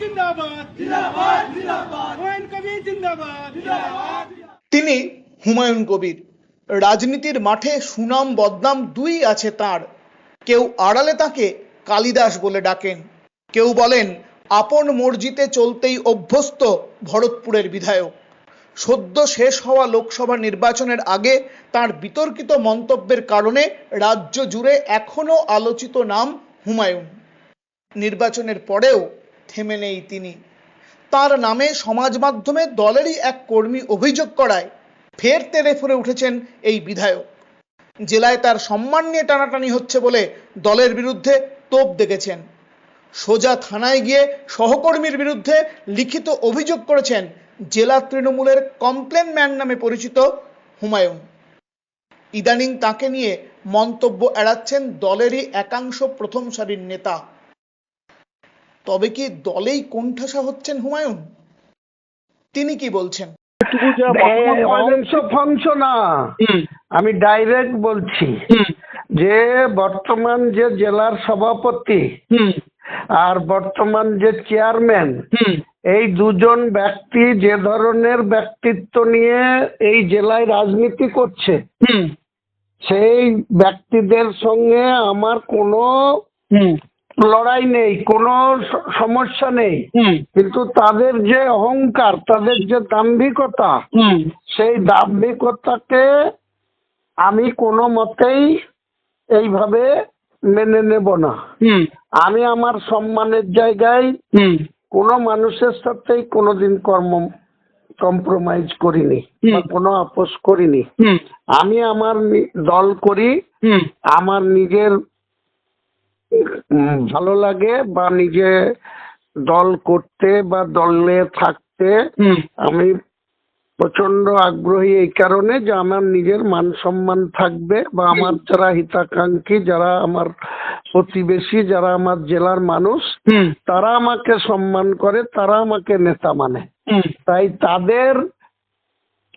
জিন্দাবাদ। জিন্দাবাদ জিন্দাবাদ। হুমায়ুন কবির জিন্দাবাদ। জিন্দাবাদ। তিনি হুমায়ুন কবির। রাজনীতির মাঠে সুনাম বদনাম দুই আছে তার। কেউ আড়ালে তাকে কালিদাস বলে ডাকেন। কেউ বলেন আপন মর্জিতে চলতেই অভ্যস্ত ভরতপুরের বিধায়ক। সদ্য শেষ হওয়া লোকসভা নির্বাচনের আগে তার বিতর্কিত মন্তব্যের কারণে রাজ্য জুড়ে এখনও আলোচিত নাম হুমায়ুন। নির্বাচনের পরেও থেমে নেই তিনি। তার নামে সমাজ মাধ্যমে দলেরই এক কর্মী অভিযোগ করায়, ফের তেড়ে ফুরে উঠেছেন এই বিধায়ক। জেলায় তার সম্মান নিয়ে টানাটানি হচ্ছে বলে দলের বিরুদ্ধে তোপ দেখেছেন। সোজা থানায় গিয়ে সহকর্মীর বিরুদ্ধে লিখিত অভিযোগ করেছেন জেলা তৃণমূলের কমপ্লেন ম্যান নামে পরিচিত হুমায়ুন। ইদানিং তাকে নিয়ে মন্তব্য এড়াচ্ছেন দলেরই একাংশ প্রথম সারির নেতা। তবে কি দলেই কোণঠাসা হচ্ছেন হুমায়ুন? তিনি কি বলছেন? অংশ ফাংশ না আমি ডাইরেক্ট বলছি যে বর্তমান যে জেলার সভাপতি আর বর্তমান যে চেয়ারম্যান এই দুজন ব্যক্তি যে ধরনের ব্যক্তিত্ব নিয়ে এই জেলায় রাজনীতি করছে হুম, সেই ব্যক্তিদের সঙ্গে আমার কোনো হুম, লড়াই নেই কোনো সমস্যা নেই। কিন্তু তাদের যে অহংকার তাদের যে দাম্ভিকতা সেই দাম্ভিকতাকে আমি কোনো মতেই এইভাবে মেনে নেব না। হুম, আমি আমার সম্মানের জায়গায় হুম, কোনো মানুষের সাথেই কোনোদিন কর্ম কম্প্রোমাইজ করিনি বা কোনো আপোষ করিনি। হুম, আমি আমার দল করি আমার নিজের ভালো লাগে বা নিজে দল করতে বা দলে থাকতে আমি প্রচণ্ড আগ্রহী এই কারণে যে আমার নিজের মান সম্মান থাকবে বা আমার যারা হিতাকাঙ্ক্ষী যারা আমার প্রতিবেশী যারা আমার জেলার মানুষ তারা আমাকে সম্মান করে তারা আমাকে নেতা মানে। তাই তাদের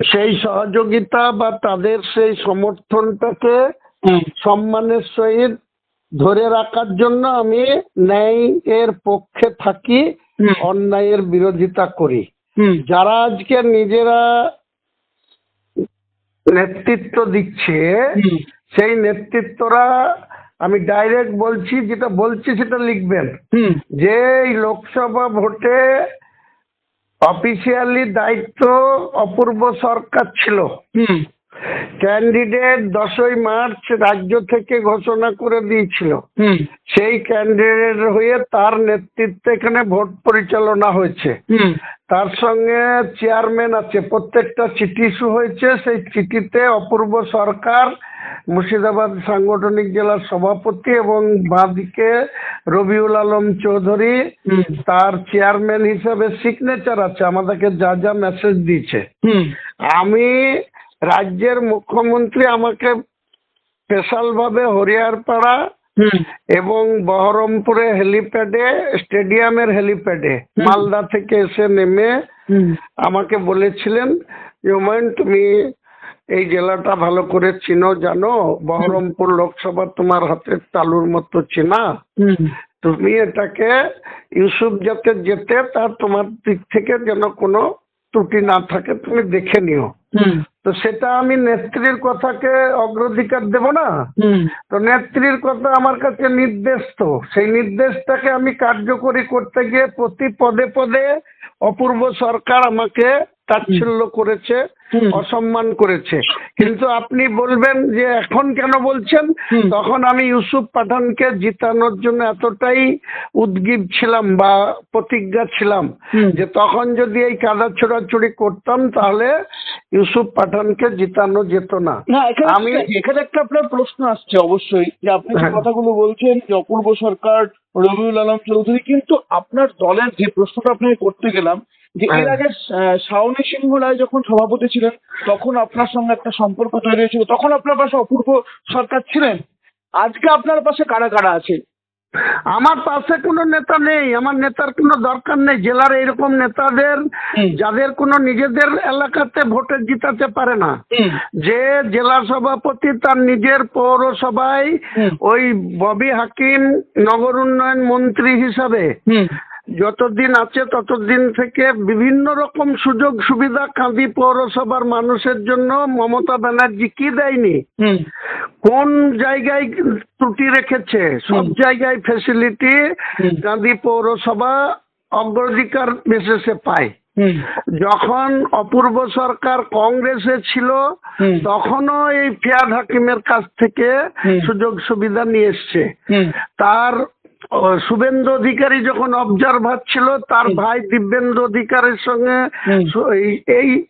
সেই সহযোগিতা বা তাদের সেই সমর্থনটাকে সম্মানের সহিত ধরে রাখার জন্য আমি ন্যায় এর পক্ষে থাকি অন্যায়ের বিরোধিতা করি। যারা আজকে নিজেরা নেতৃত্ব দিচ্ছে সেই নেতৃত্বরা আমি ডাইরেক্ট বলছি যেটা বলছি সেটা লিখবেন। যে এই লোকসভা ভোটে অফিসিয়ালি দায়িত্ব অপূর্ব সরকার ছিল। ক্যান্ডিডেট দশই মার্চ রাজ্য থেকে ঘোষণা করে দিয়েছিল। সেই ক্যান্ডিডেট হয়ে তার নেতৃত্বে এখানে ভোট পরিচালনা হয়েছে। তার সঙ্গে চেয়ারম্যান আছে প্রত্যেকটা চিঠি ইস্যু হয়েছে। সেই চিঠিতে অপূর্ব সরকার মুর্শিদাবাদ সাংগঠনিক জেলার সভাপতি এবং বাঁদিকে রবিউল আলম চৌধুরী তার চেয়ারম্যান হিসাবে সিগনেচার আছে আমাদেরকে যা যা মেসেজ দিয়েছে। হুম, আমি রাজ্যের মুখ্যমন্ত্রী আমাকে স্পেশালভাবে হরিয়ারপাড়া হুম, এবং বহরমপুরে হেলিপ্যাডে স্টেডিয়ামের হেলিপ্যাডে মালদা থেকে এসে নেমে আমাকে বলেছিলেন যে হুমায়ুন তুমি এই জেলাটা ভালো করে চিনো জানো বহরমপুর লোকসভা তোমার হাতের তালুর মতো চেনা। তুমি এটাকে ইউসুফ যাতে যেতে তার তোমার দিক থেকে যেন কোনো ত্রুটি না থাকে তুমি দেখে নিও। তো সেটা আমি নেত্রীর কথাকে অগ্রাধিকার দেব না? হুম, তো নেত্রীর কথা আমার কাছে নির্দেশ তো। সেই নির্দেশটাকে আমি কার্যকরী করতে গিয়ে প্রতি পদে পদে অপূর্ব সরকার আমাকে তাচ্ছিল্য করেছে অসম্মান করেছে। কিন্তু আপনি বলবেন যে এখন কেন বলছেন? তখন আমি ইউসুফ পাঠানকে জিতানোর জন্য এতটাই উদ্গীব ছিলাম বা প্রতিজ্ঞা ছিলাম যে তখন যদি এই কাদা ছোড়াছুড়ি করতাম তাহলে ইউসুফ পাঠানকে জিতানো যেত না। আমি এখানে একটা আপনার প্রশ্ন আসছে অবশ্যই যে আপনি হ্যাঁ। কথাগুলো বলছেন যে অপূর্ব সরকার রবিউল আলম চৌধুরী কিন্তু আপনার দলের যে প্রশ্নটা আপনাকে করতে গেলাম যে এর হ্যাঁ। আগে শাওনী সিংহ রায় যখন সভাপতি ছিলেন তখন আপনার সঙ্গে একটা সম্পর্ক তৈরি হয়েছিল। তখন আপনার পাশে অপূর্ব সরকার ছিলেন। আজকে আপনার পাশে কারা কারা আছে? আমার পাশে কোনো নেতা নেই। আমার নেতার কোনো দরকার নেই। জেলার এরকম নেতাদের যাদের কোনো নিজেদের এলাকাতে ভোটে জিতাতে পারে না। যে জেলা সভাপতি তার নিজের পৌরসভায় ওই ববি হাকিম নগর উন্নয়ন মন্ত্রী হিসাবে যতদিন আছে ততদিন থেকে বিভিন্ন রকম সুযোগ সুবিধা কাঁদি পৌরসভার মানুষের জন্য মমতা ব্যানার্জি কি দেয়নি? কোন জায়গায় ত্রুটি রেখেছে? সব জায়গায় ফেসিলিটি। গান্ধী পৌরসভা অগ্রাধিকার বেসিসে পায়। হুম। যখন অপূর্ব সরকার কংগ্রেসে ছিল তখনও এই ফিয়াদ হাকিমের কাছ থেকে সুযোগ সুবিধা নিয়ে এসছে। তার শুভেন্দু অধিকারী যখন অবজারভার ছিল তার ভাই দিব্যেন্দু অধিকারীর সঙ্গে এই-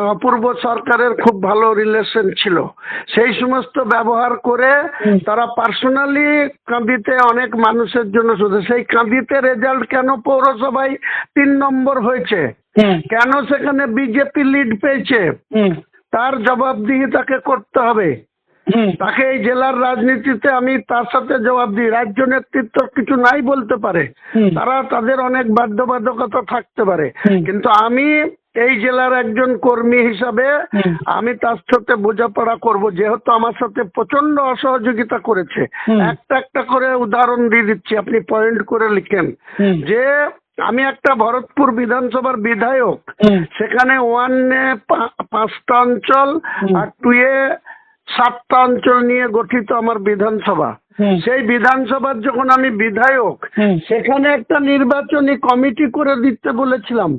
অপূর্ব সরকারের খুব ভালো রিলেশন ছিল। সেই সমস্ত ব্যবহার করে তারা পার্সোনালি কাঁদিতে অনেক মানুষের জন্য শুধু সেই কাঁদিতে রেজাল্ট কেন পৌরসভায় তিন নম্বর হয়েছে? কেন সেখানে বিজেপি লিড পেয়েছে? তার জবাবদিহি তাকে করতে হবে। তাকে এই জেলার রাজনীতিতে আমি তার সাথে জবাব দিই। রাজ্য নেতৃত্ব কিছু নাই বলতে পারে। তারা তাদের অনেক বাধ্যবাধকতা থাকতে পারে। কিন্তু আমি এই জেলার একজন কর্মী হিসাবে আমি তার সাথে বোঝাপড়া করব যেহেতু আমার সাথে প্রচণ্ড অসহযোগিতা করেছে। একটা একটা করে উদাহরণ দিয়ে দিচ্ছি আপনি পয়েন্ট করে লিখেন। যে আমি একটা ভরতপুর বিধানসভার বিধায়ক। সেখানে ওয়ানে পাঁচটা অঞ্চল আর টু এ সাতটা অঞ্চল নিয়ে গঠিত আমার বিধানসভা। সেই বিধানসভার যখন আমি বিধায়ক সেখানে একটা নির্বাচনী কমিটি করে দিতে বলেছিলাম।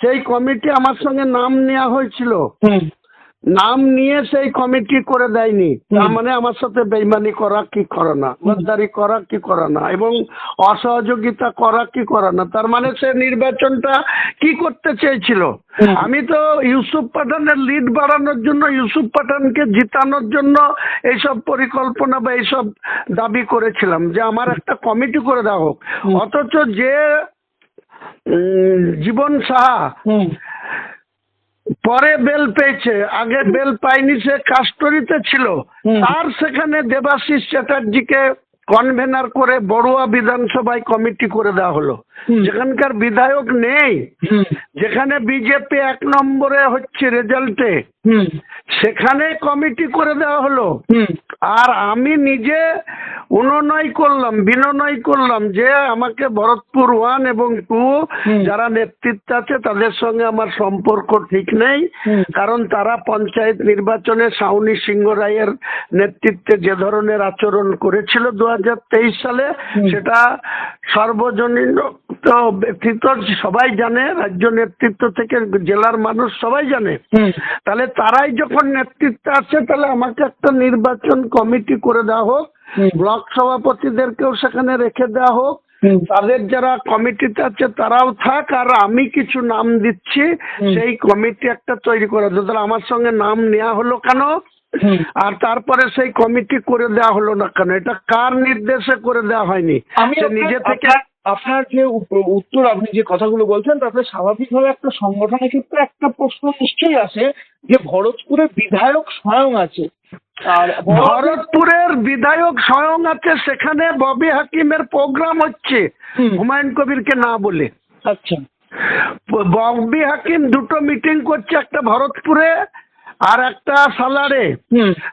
সেই কমিটি আমার সঙ্গে নাম নেওয়া হয়েছিল। নাম নিয়ে সেই কমিটি করে দেয়নি। তার মানে আমার সাথে বেইমানি করা কি করে না? গদ্দারি করা কি করে না? এবং অসহযোগিতা করা কি করে না? তার মানে সে নির্বাচনটা কি করতে চেয়েছিল? আমি তো ইউসুফ পাঠানের লিড বাড়ানোর জন্য ইউসুফ পাঠানকে জিতানোর জন্য এইসব পরিকল্পনা বা এইসব দাবি করেছিলাম যে আমার একটা কমিটি করে দেওয়া হোক। অথচ যে জীবন সাহা পরে বেল পেয়েছে। আগে বেল পায়নি সে কাস্টরিতে ছিল। তার সেখানে দেবাশিস চ্যাটার্জিকে কনভেনার করে বড়ুয়া বিধানসভায় কমিটি করে দেওয়া হলো। যেখানকার বিধায়ক নেই। যেখানে বিজেপি এক নম্বরে হচ্ছে রেজাল্টে সেখানে কমিটি করে দেওয়া হলো। আর আমি নিজে অনুনয় করলাম বিনয় করলাম যে আমাকে ভরতপুর ওয়ান এবং টু যারা নেতৃত্ব আছে তাদের সঙ্গে আমার সম্পর্ক ঠিক নেই। কারণ তারা পঞ্চায়েত নির্বাচনে সাউনি সিংহ রায়ের নেতৃত্বে যে ধরনের আচরণ করেছিল দু হাজার তেইশ সালে সেটা সর্বজনীন তো ব্যতীত সবাই জানে রাজ্য নেতৃত্ব থেকে জেলার মানুষ সবাই জানে। তাহলে তারাই যখন নেতৃত্বে আছে তাহলে আমাকে একটা নির্বাচন কমিটি করে দেওয়া হোক। ব্লক সভাপতিদেরকেও সেখানে রেখে দেওয়া হোক। তাদের যারা কমিটিতে আছে তারাও থাক আর আমি কিছু নাম দিচ্ছি সেই কমিটি একটা তৈরি করে তাহলে আমার সঙ্গে নাম নেওয়া হলো কেন? আর তারপরে সেই কমিটি করে দেওয়া হলো না কেন? এটা কার নির্দেশে করে দেওয়া হয়নি? নিজে থেকে আপনার- যে উত্তর আপনি যে কথাগুলো বলছেন তাতে স্বাভাবিকভাবে একটা সংগঠনের ক্ষেত্রে একটা প্রশ্ন নিশ্চয়ই আসে যে ভরতপুরে বিধায়ক স্বয়ং আছে। আর ভরতপুরের আছে সেখানে ববি হাকিমের প্রোগ্রাম হচ্ছে হুম। হুমায়ুন কবিরকে না বলে। আচ্ছা। ববি হাকিম দুটো মিটিং করছে একটা ভরতপুরে আর একটা সালারে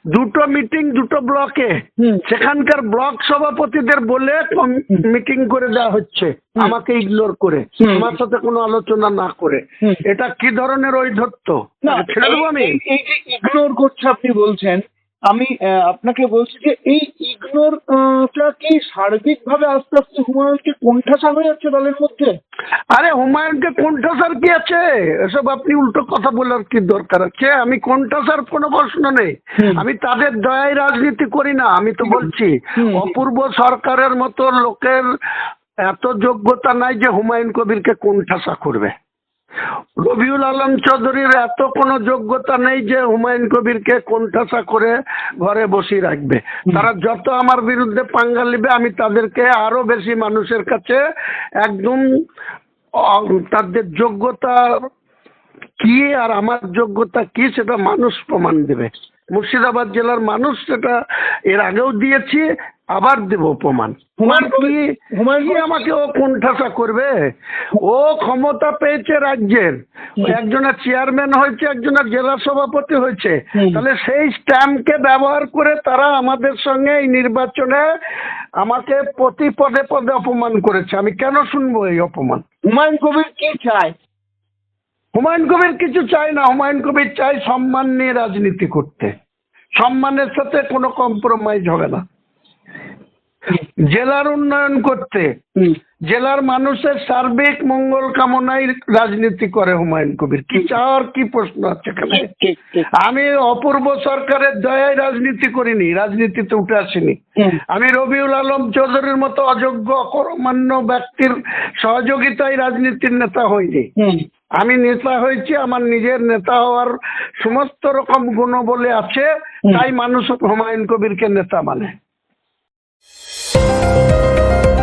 দুটো মিটিং দুটো ব্লকে। সেখানকার ব্লক সভাপতিদের বলে মিটিং করে দেওয়া হচ্ছে। আমাকে ইগনোর করে। আমার সাথে কোনো আলোচনা না করে। এটা কি ধরনের ছেড়ে দেবো আমি? এই যে ইগনোর করছে আপনি বলছেন। আমি আপনাকে বলছি যে এই ইগনোর টা কি সার্বিকভাবে আস্তে আস্তে হুমায়ুনকে কোণঠাসা হয়ে যাচ্ছে দলের মধ্যে? আরে হুমায়ুনকে কোনঠাসার কি আছে? এসব আপনি উল্টো কথা বলার কি দরকার আছে? আমি কোনঠাসার কোনো প্রশ্ন নেই। আমি তাদের দয়ায় রাজনীতি করি না আমি তো বলছি অপূর্ব সরকারের মতো লোকের এত যোগ্যতা নাই যে হুমায়ুন কবিরকে কোনঠাসা করবে। রবিউল আলম চৌধুরীর এত কোনো যোগ্যতা নেই যে হুমায়ুন কবিরকে কোণঠাসা করে ঘরে বসিয়ে রাখবে। তারা যত আমার বিরুদ্ধে পাঙ্গা নেবে আমি তাদেরকে আরও বেশি মানুষের কাছে একদম তাদের যোগ্যতা কি আর আমার যোগ্যতা কি সেটা মানুষ প্রমাণ দেবে। মুর্শিদাবাদ জেলার মানুষ সেটা এর আগেও দিয়েছি আবার দেব প্রমাণ হুমায়ুন কি হুমায়ুন কি আমাকে ও কোণঠাসা করবে? ও ক্ষমতা পেয়েছে রাজ্যের। একজনের চেয়ারম্যান হয়েছে একজনের জেলা সভাপতি হয়েছে তাহলে সেই স্ট্যাম্পকে ব্যবহার করে তারা আমাদের সঙ্গে এই নির্বাচনে আমাকে প্রতি পদে পদে অপমান করেছে। আমি কেন শুনব এই অপমান? হুমায়ুন কবির কি চায়? হুমায়ুন কবির কিছু চাই না। হুমায়ুন কবির চাই সম্মান নিয়ে রাজনীতি করতে। সম্মানের সাথে কোনো কম্প্রোমাইজ হবে না। জেলার উন্নয়ন করতে। জেলার মানুষের সার্বিক মঙ্গল কামনায় রাজনীতি করে হুমায়ুন কবির। কি চাওয়ার কি প্রশ্ন আছে এখানে? আমি অপূর্ব সরকারের দয়ায় রাজনীতি করিনি রাজনীতিতে উঠে আসিনি। আমি রবিউল আলম চৌধুরীর মতো অযোগ্য অকর্মান্য ব্যক্তির সহযোগিতায় রাজনীতির নেতা হইনি। আমি নেতা হয়েছি আমার নিজের নেতা হওয়ার সমস্ত রকম গুণ বলে আছে তাই মানুষ হুমায়ুন কবিরকে নেতা মানে। Música